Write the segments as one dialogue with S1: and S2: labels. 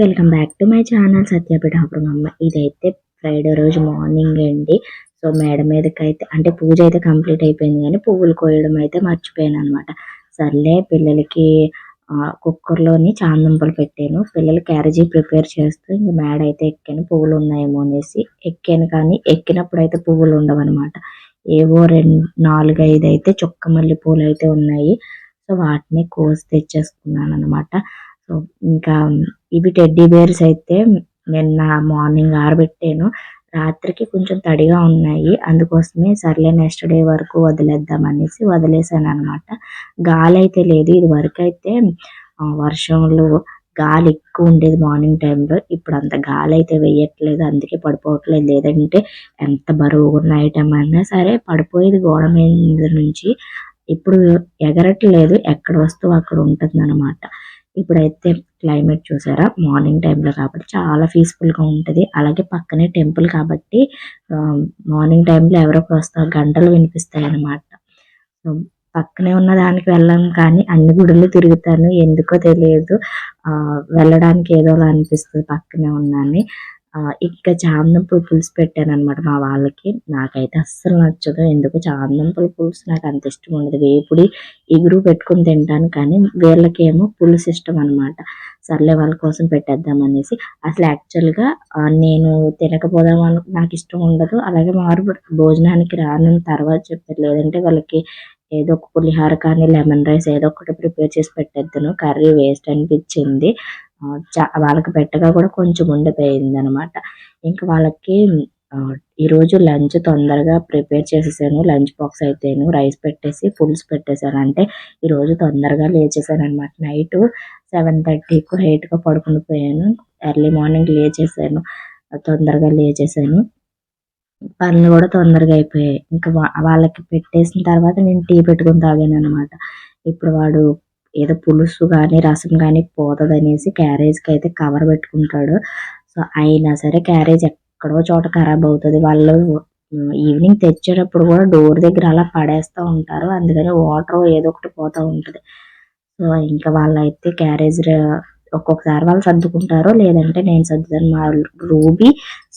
S1: Welcome back to my channel Satyapeetha అప్పుడు అమ్మ ఇదైతే ఫ్రైడే రోజు మార్నింగ్ అండి. సో మేడ మీదకి అయితే అంటే పూజ అయితే కంప్లీట్ అయిపోయింది కానీ పువ్వులు కోయడం అయితే మర్చిపోయాను అనమాట సర్లే పిల్లలకి కుక్కర్లోని చాందంపలు పెట్టాను. పిల్లలు క్యారేజీ ప్రిపేర్ చేస్తూ ఇంక మేడ అయితే ఎక్కాను. పువ్వులు ఉన్నాయేమో అనేసి ఎక్కాను కానీ ఎక్కినప్పుడు అయితే పువ్వులు ఉండవు అనమాట ఏవో రెండు నాలుగు ఐదు అయితే చుక్క మల్లె పూలు అయితే ఉన్నాయి. సో వాటిని కోసి తెచ్చేసుకున్నాను అనమాట సో ఇంకా ఇవి టెడ్డీ బేర్స్ అయితే నిన్న మార్నింగ్ ఆరబెట్టాను. రాత్రికి కొంచెం తడిగా ఉన్నాయి. అందుకోసమే సర్లే నెక్స్ట్ డే వరకు వదిలేద్దాం అనేసి వదిలేసాను అనమాట గాలి అయితే లేదు. ఇది వరకు అయితే వర్షంలో గాలి ఎక్కువ ఉండేది మార్నింగ్ టైంలో ఇప్పుడు అంత గాలి అయితే వేయట్లేదు. అందుకే పడిపోవట్లేదు. లేదంటే ఎంత బరువు ఉన్న ఐటమ్ అయినా సరే పడిపోయేది గోడ మీద నుంచి. ఇప్పుడు ఎగరట్లేదు. ఎక్కడ వస్తువు అక్కడ ఉంటుంది అనమాట ఇప్పుడైతే క్లైమేట్ చూసారా? మార్నింగ్ టైంలో కాబట్టి చాలా పీస్ఫుల్గా ఉంటుంది. అలాగే పక్కనే టెంపుల్ కాబట్టి మార్నింగ్ టైంలో ఎవరో వస్తారు. గంటలు వినిపిస్తాయి అనమాట పక్కనే ఉన్న దానికి వెళ్ళాను కానీ అన్ని గుడులు తిరుగుతాను. ఎందుకో తెలియదు. వెళ్ళడానికి ఏదోలా అనిపిస్తుంది పక్కనే ఉన్నాను. ఇంకా చామంతి పులుసు పెట్టాను అనమాట మా వాళ్ళకి. నాకైతే అస్సలు నచ్చదు. ఎందుకు? చామంతి పులుసు నాకు అంత ఇష్టం ఉండదు. వేపుడి ఇగురు పెట్టుకుని తింటాను కానీ వీళ్ళకేమో పులుసు ఇష్టం అనమాట సర్లే వాళ్ళ కోసం పెట్టేద్దాం అనేసి. అసలు యాక్చువల్గా నేను తినకపోదాం నాకు ఇష్టం ఉండదు. అలాగే మారు భోజనానికి రాను తర్వాత చెప్పారు లేదంటే వాళ్ళకి ఏదో ఒక పులిహార కానీ లెమన్ రైస్ ఏదో ఒకటి ప్రిపేర్ చేసి పెట్టేద్దాను. కర్రీ వేస్ట్ అనిపించింది. వాళ్ళకి పెట్టగా కూడా కొంచెం ఉండిపోయింది అనమాట ఇంకా వాళ్ళకి ఈరోజు లంచ్ తొందరగా ప్రిపేర్ చేసేసాను. లంచ్ బాక్స్ అయితేను రైస్ పెట్టేసి ఫుల్స్ పెట్టేశాను. అంటే ఈరోజు తొందరగా లేచేసాను అనమాట నైట్ సెవెన్ థర్టీకి ఎయిట్గా పడుకుని పోయాను. ఎర్లీ మార్నింగ్ లేచేసాను. తొందరగా లేచేసాను. పనులు కూడా తొందరగా అయిపోయాయి. ఇంకా వాళ్ళకి పెట్టేసిన తర్వాత నేను టీ పెట్టుకుని తాగాను అనమాట ఇప్పుడు వాడు ఏదో పులుసు కానీ రసం కానీ పోతుంది అనేసి క్యారేజ్కి అయితే కవర్ పెట్టుకుంటాడు. సో అయినా సరే క్యారేజ్ ఎక్కడో చోట ఖరాబ్ అవుతుంది. వాళ్ళు ఈవినింగ్ తెచ్చేటప్పుడు కూడా డోర్ దగ్గర అలా పడేస్తూ ఉంటారు. అందుకని వాటర్ ఏదో ఒకటి పోతూ ఉంటుంది. సో ఇంకా వాళ్ళైతే క్యారేజ్ ఒక్కొక్కసారి వాళ్ళు సర్దుకుంటారో లేదంటే నేను సర్దుతాను. మా రూబీ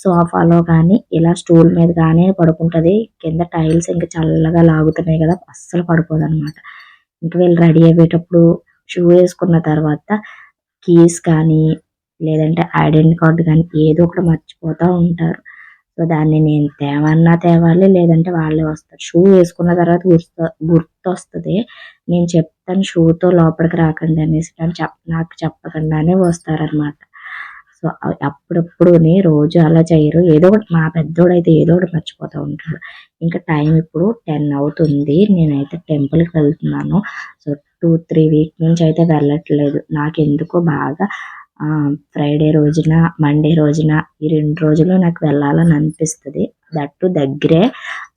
S1: సోఫాలో కానీ ఇలా స్టూల్ మీద కానీ పడుకుంటుంది. కింద టైల్స్ ఇంకా చల్లగా లాగుతున్నాయి కదా అస్సలు పడిపోదన్నమాట ఇంక వీళ్ళు రెడీ అయ్యేటప్పుడు షూ వేసుకున్న తర్వాత కీస్ కానీ లేదంటే ఐడెంటి కార్డు కానీ ఏదో ఒకటి మర్చిపోతూ ఉంటారు. సో దాన్ని నేను తేవన్నా తేవాలి లేదంటే వాళ్ళే వస్తారు. షూ వేసుకున్న తర్వాత గుర్తు గుర్తు వస్తుంది నేను చెప్తాను షూతో లోపలికి రాకండి అనేసి. నాకు చెప్పకుండానే వస్తారనమాట సో అప్పుడప్పుడు రోజు అలా చేయరు. ఏదో ఒకటి మా పెద్దోడు అయితే ఏదో ఒకటి మర్చిపోతూ ఉంటాడు. ఇంకా టైం ఇప్పుడు టెన్ అవుతుంది. నేనైతే టెంపుల్కి వెళ్తున్నాను. సో టూ త్రీ వీక్ నుంచి అయితే వెళ్ళట్లేదు. నాకు ఎందుకో బాగా ఫ్రైడే రోజున మండే రోజున ఈ రెండు రోజులు నాకు వెళ్ళాలని అనిపిస్తుంది. దట్టు దగ్గరే.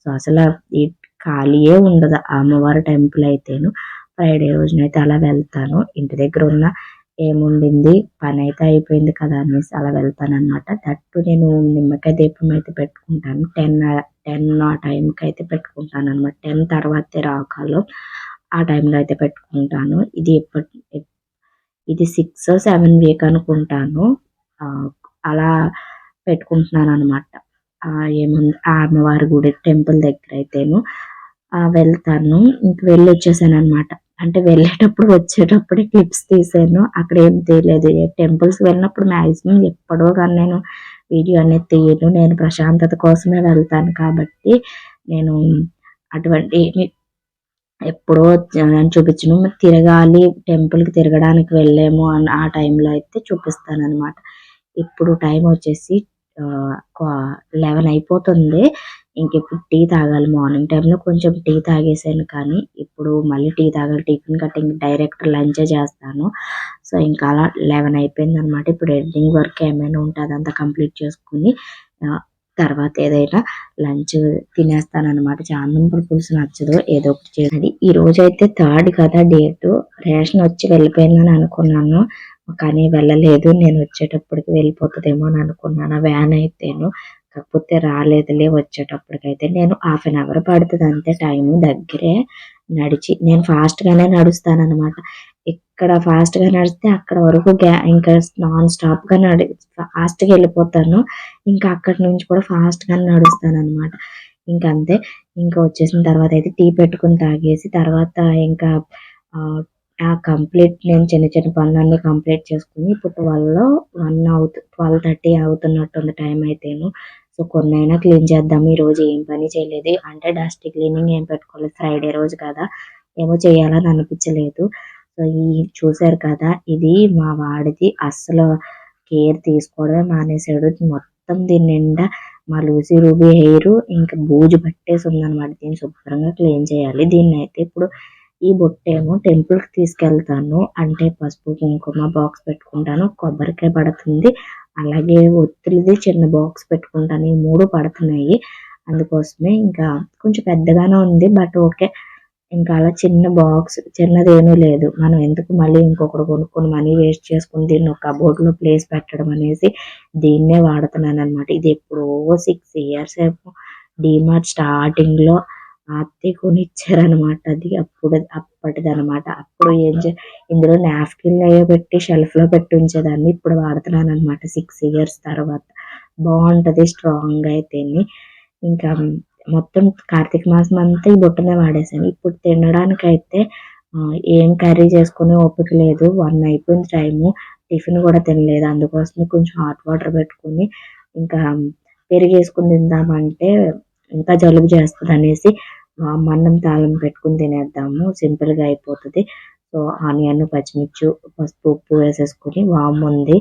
S1: సో అసలు ఈ ఖాళీయే ఉండదు అమ్మవారి టెంపుల్ అయితేను. ఫ్రైడే రోజున అయితే అలా వెళ్తాను. ఇంటి దగ్గర ఉన్న ఏముండింది? పని అయితే అయిపోయింది కదా అనేసి అలా వెళ్తాను అనమాట దట్టు నేను నిమ్మకాయ దీపం అయితే పెట్టుకుంటాను. టెన్ టెన్ ఆ టైంకి అయితే పెట్టుకుంటాను అనమాట టెన్ తర్వాతే రాకాలు ఆ టైంలో అయితే పెట్టుకుంటాను. ఇది ఎప్పటి ఇది సిక్స్ సెవెన్ వీక్ అనుకుంటాను. అలా పెట్టుకుంటున్నాను అనమాట ఏముంది? ఆ అమ్మవారి గుడి టెంపుల్ దగ్గర అయితేను వెళ్తాను. ఇంక వెళ్ళి వచ్చేసాను అనమాట అంటే వెళ్ళేటప్పుడు వచ్చేటప్పుడే క్లిప్స్ తీసాను. అక్కడ ఏం తీయలేదు. టెంపుల్స్ వెళ్ళినప్పుడు మ్యాక్సిమం ఎప్పుడో కానీ నేను వీడియో అనేది తీయను. నేను ప్రశాంతత కోసమే వెళ్తాను కాబట్టి నేను అటువంటి ఎప్పుడో చూపించను. తిరగాలి టెంపుల్కి తిరగడానికి వెళ్ళాము అని ఆ టైంలో అయితే చూపిస్తాను అనమాట ఇప్పుడు టైం వచ్చేసి లెవెన్ అయిపోతుంది. ఇంక ఇప్పుడు టీ తాగాలి మార్నింగ్ టైంలో కొంచెం టీ తాగేసాను కానీ ఇప్పుడు మళ్ళీ టీ తాగాలి టిఫిన్ కట్టింగ్ డైరెక్ట్ లంచే చేస్తాను. సో ఇంకా అలా లెవెన్ అయిపోయింది అనమాట ఇప్పుడు ఎడిటింగ్ వర్క్ ఏమైనా ఉంటే అదంతా కంప్లీట్ చేసుకుని తర్వాత ఏదైనా లంచ్ తినేస్తాను అనమాట చామంతి పులుసు నచ్చదు ఏదో ఒకటి చేయాలి. ఈ రోజు అయితే థర్డ్ కదా డేట్. రేషన్ వచ్చి వెళ్ళిపోయిందని అనుకున్నాను కానీ వెళ్ళలేదు. నేను వచ్చేటప్పటికి వెళ్ళిపోతుందేమో అని అనుకున్నాను వ్యాన్ అయితేను. కాకపోతే రాలేదులే వచ్చేటప్పటికైతే నేను హాఫ్ అన్ అవర్ పడుతుంది అంతే టైం దగ్గరే నడిచి నేను ఫాస్ట్ గానే నడుస్తాను అనమాట ఇక్కడ ఫాస్ట్గా నడిస్తే అక్కడ వరకు గ్యా- ఇంకా నాన్ స్టాప్గా నడి ఫాస్ట్గా వెళ్ళిపోతాను. ఇంకా అక్కడి నుంచి కూడా ఫాస్ట్ నడుస్తాను అనమాట ఇంకా అంతే ఇంకా వచ్చేసిన తర్వాత అయితే టీ పెట్టుకుని తాగేసి తర్వాత ఇంకా ఆ, కంప్లీట్ నేను చిన్న చిన్న పనులన్నీ కంప్లీట్ చేసుకుని ఇప్పుడు ట్వెల్వ్లో వన్ అవుతు ట్వెల్వ్ థర్టీ అవుతున్నట్టుంది టైం అయితేను. సో కొన్ని అయినా క్లీన్ చేద్దాం ఈ రోజు ఏం పని చేయలేదు. అంటే డస్ట్ క్లీనింగ్ ఏం పెట్టుకోలేదు. ఫ్రైడే రోజు కదా. ఏమో చేయాలని అనిపించలేదు. సో ఈ చూసారు కదా ఇది మా వాడిది అస్సలు కేర్ తీసుకోవడమే మానేశాడు. మొత్తం దీని నిండా మా లూసీ రూబీ హెయిర్ ఇంకా బూజు పట్టేసి ఉందన్నమాట. దీన్ని శుభ్రంగా క్లీన్ చేయాలి. దీన్ని అయితే ఇప్పుడు ఈ బొట్టేమో టెంపుల్కి తీసుకెళ్తాను. అంటే పసుపు కుంకుమ బాక్స్ పెట్టుకుంటాను. కొబ్బరికాయ పడుతుంది. అలాగే ఒత్తులది చిన్న బాక్స్ పెట్టుకుంటాను. ఈ మూడు పడుతున్నాయి. అందుకోసమే ఇంకా కొంచెం పెద్దగానే ఉంది బట్ ఓకే ఇంకా అలా చిన్న బాక్స్ చిన్నదేమీ లేదు. మనం ఎందుకు మళ్ళీ ఇంకొకటి కొనుక్కొని మనీ వేస్ట్ చేసుకుని దీన్ని ఒక కబోర్డ్లో ప్లేస్ పెట్టడం అనేసి దీన్నే వాడుతున్నాను అనమాట ఇది ఎప్పుడో సిక్స్ ఇయర్స్ డిమార్ట్ స్టార్టింగ్లో అత్తే కొనిచ్చారనమాట అది అప్పుడు అప్పటిది అనమాట అప్పుడు ఏం చే ఇందులో నాప్కిన్ అయ్యో పెట్టి షెల్ఫ్లో పెట్టి ఉంచేదాన్ని. ఇప్పుడు వాడుతున్నాను అనమాట సిక్స్ ఇయర్స్ తర్వాత. బాగుంటది స్ట్రాంగ్ అయితేని. ఇంకా మొత్తం కార్తీక మాసం అంతా ఈ బుట్టనే వాడేసాను ఇప్పుడు తినడానికి అయితే ఏం కర్రీ చేసుకునే ఓపిక లేదు. వన్ అయిపోయింది టైము. టిఫిన్ కూడా తినలేదు. అందుకోసమే కొంచెం హాట్ వాటర్ పెట్టుకుని ఇంకా పెరుగు వేసుకుని తిందామంటే ఇంకా జలుబు చేస్తుంది అనేసి మన్నం తాళం పెట్టుకుని తినేద్దాము. సింపుల్గా అయిపోతుంది. సో ఆనియన్ పచ్చిమిర్చి పసుపు ఉప్పు వేసేసుకుని వామ్ ఉంది.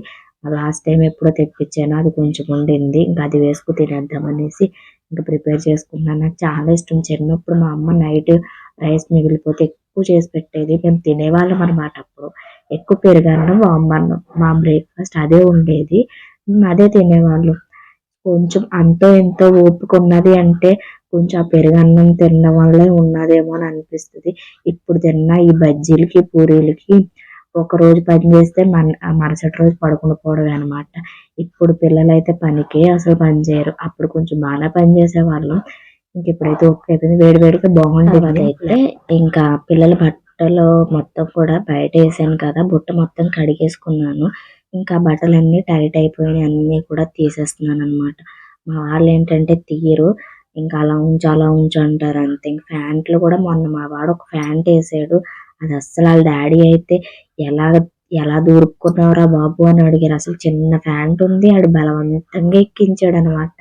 S1: లాస్ట్ టైం ఎప్పుడో తెప్పించాను. అది కొంచెం ఉండింది. ఇంకా అది వేసుకుని తినేద్దాం అనేసి ఇంకా ప్రిపేర్ చేసుకున్నాను. నాకు చాలా ఇష్టం. చిన్నప్పుడు మా అమ్మ నైట్ రైస్ మిగిలిపోతే ఎక్కువ చేసి పెట్టేది. మేము తినేవాళ్ళం అనమాట అప్పుడు. ఎక్కువ పెరుగన్నం వామన్నం మా బ్రేక్ఫాస్ట్ అదే ఉండేది. అదే తినేవాళ్ళం. కొంచెం అంతో ఎంతో ఓపిక ఉన్నది అంటే కొంచెం ఆ పెరుగన్నం తినడం వల్లే ఉన్నదేమో అని అనిపిస్తుంది. ఇప్పుడు తిన్న ఈ బజ్జీలకి పూరీలకి ఒక రోజు పని చేస్తే మన మరుసటి రోజు పడుకుని పోవడమే అనమాట ఇప్పుడు పిల్లలైతే పనికే అసలు పని చేయరు. అప్పుడు కొంచెం బాగా పని చేసేవాళ్ళం. ఇంక ఇప్పుడైతే ఓపిక అయిపోయింది వేడి వేడిగా బాగుంటుంది అయితే ఇంకా పిల్లల బట్టలు మొత్తం కూడా బయట వేసాను కదా. బుట్ట మొత్తం కడిగేసుకున్నాను. ఇంకా బట్టలన్నీ టైట్ అయిపోయినాయి అన్ని కూడా తీసేస్తున్నాను అనమాట మా వాళ్ళు ఏంటంటే తీయరు ఇంకా అలా ఉంచు అలా ఉంచు అంటారు అంతే. ఇంకా ప్యాంట్లు కూడా మొన్న మా వాడు ఒక ప్యాంట్ వేసాడు అది అస్సలు వాళ్ళ డాడీ అయితే ఎలా ఎలా దూరుకున్నావురా బాబు అని అడిగారు. అసలు చిన్న ప్యాంట్ ఉంది ఆడు బలవంతంగా ఎక్కించాడు అనమాట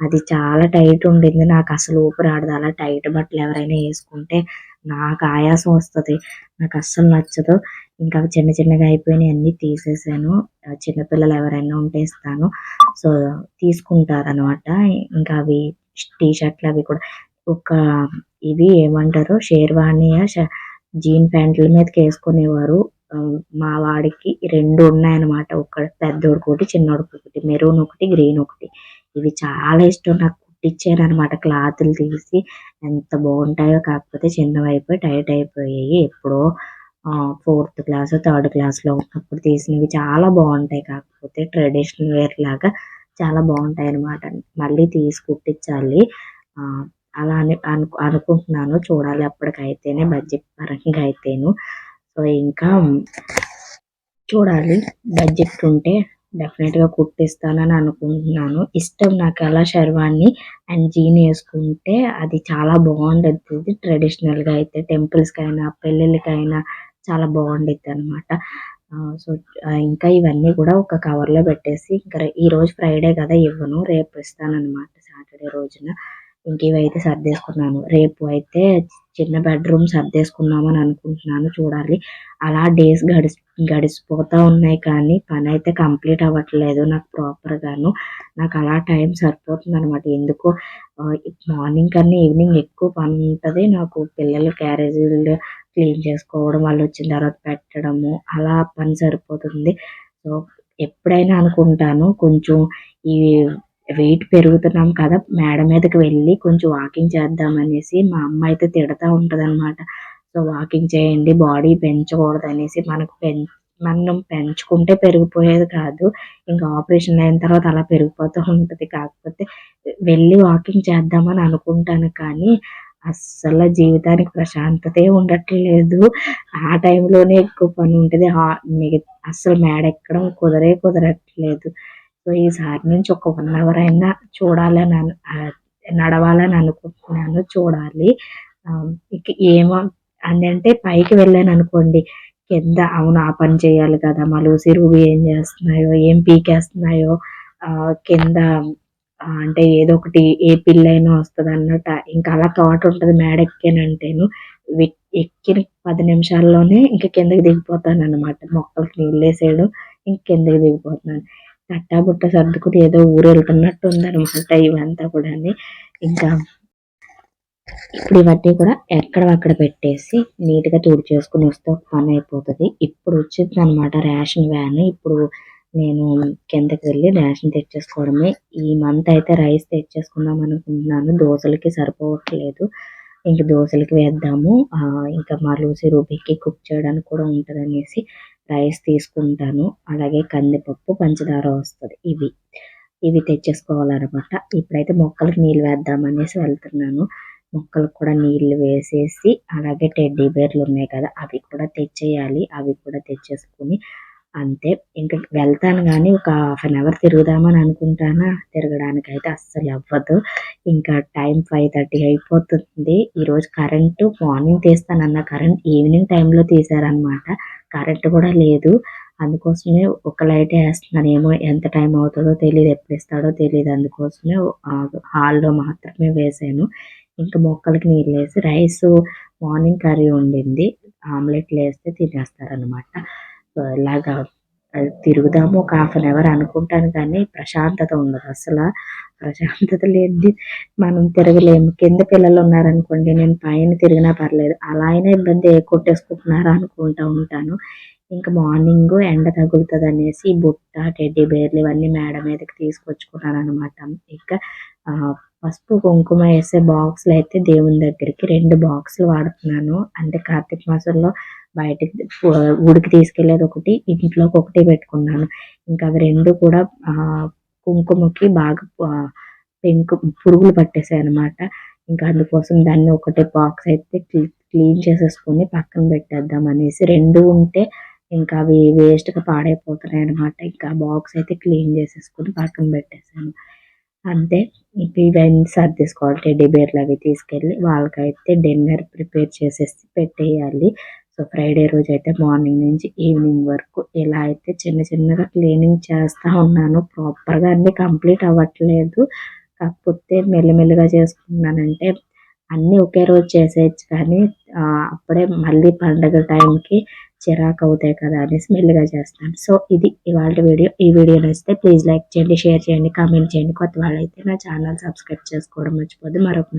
S1: అది చాలా టైట్ ఉండింది నాకు అసలు ఊపిరి ఆడదు. అలా టైట్ బట్టలు ఎవరైనా వేసుకుంటే నాకు ఆయాసం వస్తది. నాకు అస్సలు నచ్చదు. ఇంకా అవి చిన్న చిన్నగా అయిపోయినాయి అన్ని తీసేసాను. చిన్నపిల్లలు ఎవరైనా ఉంటే ఇస్తాను. సో తీసుకుంటారు అనమాట ఇంకా అవి టీ షర్ట్లు అవి కూడా. ఒక ఇవి ఏమంటారు? షేర్వాణియా జీన్ ప్యాంట్ల మీదకి వేసుకునేవారు. మా వాడికి రెండు ఉన్నాయన్నమాట. ఒక పెద్దోడికి ఒకటి చిన్నోడికి ఒకటి మెరూన్ ఒకటి గ్రీన్ ఒకటి ఇవి చాలా ఇష్టం నాకు. కుట్టించారు అనమాట క్లాతులు తీసి ఎంత బాగుంటాయో కాకపోతే చిన్నవైపోయి టైట్ అయిపోయాయి. ఎప్పుడో ఫోర్త్ క్లాస్ థర్డ్ క్లాస్లో ఉన్నప్పుడు తీసినవి చాలా బాగుంటాయి. కాకపోతే ట్రెడిషనల్ వేర్ లాగా చాలా బాగుంటాయి అనమాట మళ్ళీ తీసి కుట్టించాలి అలా అని అను- అనుకుంటున్నాను. చూడాలి అప్పటికైతేనే బడ్జెట్ పరంగా అయితేను. సో ఇంకా చూడాలి. బడ్జెట్ ఉంటే డెఫినెట్గా కుట్టిస్తానని అనుకుంటున్నాను. ఇష్టం నాకు అలా శర్వాణి అండ్ జీన్ వేసుకుంటే అది చాలా బాగుండేది. ట్రెడిషనల్గా అయితే టెంపుల్స్ కైనా పెళ్ళిళ్ళకైనా చాలా బాగుండిద్ది అనమాట సో ఇంకా ఇవన్నీ కూడా ఒక కవర్లో పెట్టేసి ఇంకా ఈ రోజు ఫ్రైడే కదా ఇవ్వను. రేపు ఇస్తానన్నమాట సాటర్డే రోజున. ఇంక ఇవైతే సర్దేసుకున్నాను. రేపు అయితే చిన్న బెడ్రూమ్ సర్దేసుకుందామని అనుకుంటున్నాను చూడాలి. అలా డేస్ గడిచి గడిచిపోతా ఉన్నాయి కానీ పని అయితే కంప్లీట్ అవ్వట్లేదు. నాకు ప్రాపర్ గాను నాకు అలా టైం సరిపోతుంది అనమాట ఎందుకో మార్నింగ్ కన్నా ఈవినింగ్ ఎక్కువ పని ఉంటుంది నాకు పిల్లల క్యారేజీలు క్లీన్ చేసుకోవడం వాళ్ళు వచ్చిన తర్వాత పెట్టడము అలా పని సరిపోతుంది. సో ఎప్పుడైనా అనుకుంటాను కొంచెం ఈ వెయిట్ పెరుగుతున్నాం కదా మేడ మీదకి వెళ్ళి కొంచెం వాకింగ్ చేద్దాం అనేసి మా అమ్మ అయితే తిడతా ఉంటది సో వాకింగ్ చేయండి బాడీ పెంచకూడదు అనేసి మనకు పెం మనం పెంచుకుంటే పెరిగిపోయేది కాదు. ఇంకా ఆపరేషన్ అయిన తర్వాత అలా పెరిగిపోతూ ఉంటుంది. కాకపోతే వెళ్ళి వాకింగ్ చేద్దామని అనుకుంటాను కానీ అస్సలు జీవితానికి ప్రశాంతతే ఉండట్లేదు. ఆ టైంలోనే ఎక్కువ పని ఉంటుంది. మిగ అస్సలు మేడెక్కడం కుదరే కుదరట్లేదు. సో ఈసారి నుంచి ఒక వన్ అవర్ అయినా చూడాలని నడవాలని అనుకుంటున్నాను. చూడాలి. ఏమో అందంటే పైకి వెళ్ళాను అనుకోండి కింద అవును ఆ పని చేయాలి కదా మా లూసి రూబీ ఏం చేస్తున్నాయో ఏం పీకేస్తున్నాయో కింద అంటే ఏదో ఒకటి ఏ పిల్లైనా వస్తుంది అన్నట్టు ఇంకా అలా థాట్ ఉంటుంది మేడ ఎక్కానంటేను ఎక్కిన పది నిమిషాల్లోనే ఇంకా కిందకి దిగిపోతాను అనమాట మొక్కలకి నీళ్ళు వేసేయడం ఇంక కిందకి దిగిపోతున్నాను. తట్టా బుట్ట సర్దుకుని ఏదో ఊరు వెళ్తున్నట్టు ఉందనమాట ఇవంతా కూడా ఇంకా ఇప్పుడు ఇవన్నీ కూడా ఎక్కడ అక్కడ పెట్టేసి నీట్గా తుడిచేసుకుని వస్తే ఒక పని అయిపోతుంది. ఇప్పుడు వచ్చింది అనమాట రేషన్ వ్యాన్. ఇప్పుడు నేను కిందకి వెళ్ళి రేషన్ తెచ్చేసుకోవడమే. ఈ మంత్ అయితే రైస్ తెచ్చేసుకుందాం అనుకుంటున్నాను. దోశలకి సరిపోవట్లేదు. ఇంక దోశలకి వేద్దాము. ఇంకా మా లూసి రూబీకి కుక్ చేయడానికి కూడా ఉంటుంది అనేసి రైస్ తీసుకుంటాను. అలాగే కందిపప్పు పంచదార వస్తుంది. ఇవి. ఇవి తెచ్చేసుకోవాలన్నమాట. ఇప్పుడైతే మొక్కలకి నీళ్ళు వేద్దాం అనేసి వెళ్తున్నాను. మొక్కలకు కూడా నీళ్ళు వేసేసి అలాగే టెడ్డీ బేర్లు ఉన్నాయి కదా అవి కూడా తెచ్చేయాలి. అవి కూడా తెచ్చేసుకుని అంతే. ఇంకా వెళ్తాను కానీ ఒక హాఫ్ అన్ అవర్ తిరుగుదామని అనుకుంటానా? తిరగడానికి అయితే అస్సలు అవ్వదు. ఇంకా టైం ఫైవ్ థర్టీ అయిపోతుంది. ఈరోజు కరెంటు మార్నింగ్ తీస్తానన్న కరెంట్ ఈవినింగ్ టైంలో తీసారనమాట కరెంట్ కూడా లేదు. అందుకోసమే ఒక లైట్ వేస్తున్నాను ఏమో ఎంత టైం అవుతుందో తెలియదు ఎప్పుడు ఇస్తాడో తెలియదు అందుకోసమే హాల్లో మాత్రమే వేసాను. ఇంకా మొక్కలకి నీళ్ళు వేసి రైస్ మార్నింగ్ కర్రీ ఉండింది ఆమ్లెట్లు వేస్తే తినేస్తారనమాట అనమాట ఇలాగా తిరుగుదాము ఒక హాఫ్ అన్ అవర్ అనుకుంటాను కానీ ప్రశాంతత ఉండదు. అసలు ప్రశాంతత లేనిది మనం తిరగలేము. కింద పిల్లలు ఉన్నారనుకోండి నేను పైన తిరిగినా పర్లేదు. అలా అయినా ఇబ్బంది కొట్టేసుకుంటున్నారా అనుకుంటా ఉంటాను. ఇంకా మార్నింగ్ ఎండ తగులుతుంది అనేసి బుట్ట టెడ్డీ బేర్లు ఇవన్నీ మేడ మీదకి తీసుకొచ్చుకున్నాను అనమాట ఇంకా పసుపు కుంకుమ వేసే బాక్సులు అయితే దేవుని దగ్గరికి రెండు బాక్సులు వాడుతున్నాను. అంటే కార్తీక మాసంలో బయటకి ఊడికి తీసుకెళ్ళేది ఒకటి ఇంట్లోకి ఒకటి పెట్టుకున్నాను. ఇంకా అవి రెండు కూడా కుంకుమకి బాగా పెంకు పురుగులు పట్టేసాయి అనమాట ఇంకా అందుకోసం దాన్ని ఒకటే బాక్స్ అయితే క్లీన్ చేసేసుకొని పక్కన పెట్టేద్దాం అనేసి రెండు ఉంటే ఇంకా అవి వేస్ట్గా పాడైపోతున్నాయి అనమాట ఇంకా బాక్స్ అయితే క్లీన్ చేసేసుకొని పక్కన పెట్టేశాను. అంతే. ఇంక ఇవన్నీ సర్దేసుకోవాలి టెడ్డి బేర్లు అవి తీసుకెళ్ళి వాళ్ళకైతే డిన్నర్ ప్రిపేర్ చేసేసి పెట్టేయాలి. సో ఫ్రైడే రోజు అయితే మార్నింగ్ నుంచి ఈవినింగ్ వరకు ఇలా అయితే చిన్న చిన్నగా క్లీనింగ్ చేస్తూ ఉన్నాను. ప్రాపర్గా అన్ని కంప్లీట్ అవ్వట్లేదు. కాకపోతే మెల్లమెల్లగా చేసుకున్నానంటే అన్ని ఒకే రోజు చేసేయచ్చు కానీ అప్పుడే మళ్ళీ పండగ టైంకి చిరాకు అవుతాయి కదా అనేసి మెల్లిగా చేస్తాను. సో ఇది ఇవాళ వీడియో. ఈ వీడియో నచ్చితే ప్లీజ్ లైక్ చేయండి షేర్ చేయండి కామెంట్ చేయండి. కొత్త వాళ్ళైతే నా ఛానల్ సబ్స్క్రైబ్ చేసుకోవడం మర్చిపోద్దు. మరొక